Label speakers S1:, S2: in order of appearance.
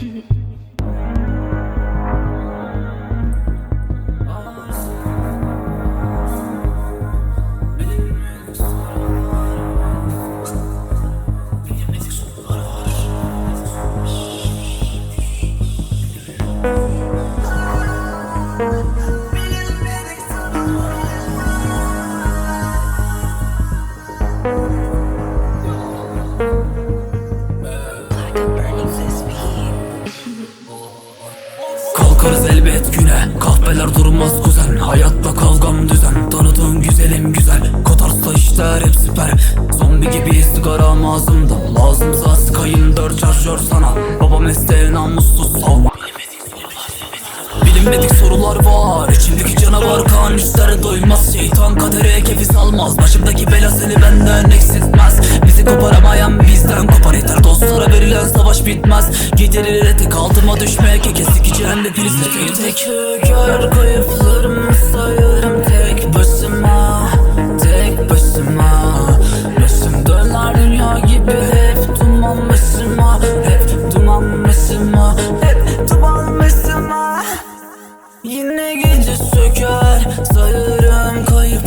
S1: Mm-hmm.
S2: Bakarız elbet güne. Kahveler durmaz kuzen Hayatta kavgam düzen. Tanıdığın güzelim güzel Kotarsa işler hep süper. Zombi gibi sigaram ağzımda Lazımsa sıkayım dört şarjör sana. Baba mesleğe namussuz sal Bilinmedik sorular var İçimdeki canavar kan ister doymaz. Şeytan kadere kefis almaz Başımdaki bela seni benden eksiltmez. Bizi koparamayan verilen savaş bitmez. Giderir etek altıma düşmeye keke sikeceğim de prizle Tek gör kayıplarımı sayarım tek başıma Tek başıma. Başım döner dünya gibi hep duman başıma Hep duman başıma Hep duman başıma. Yine gece söker sayarım kayıp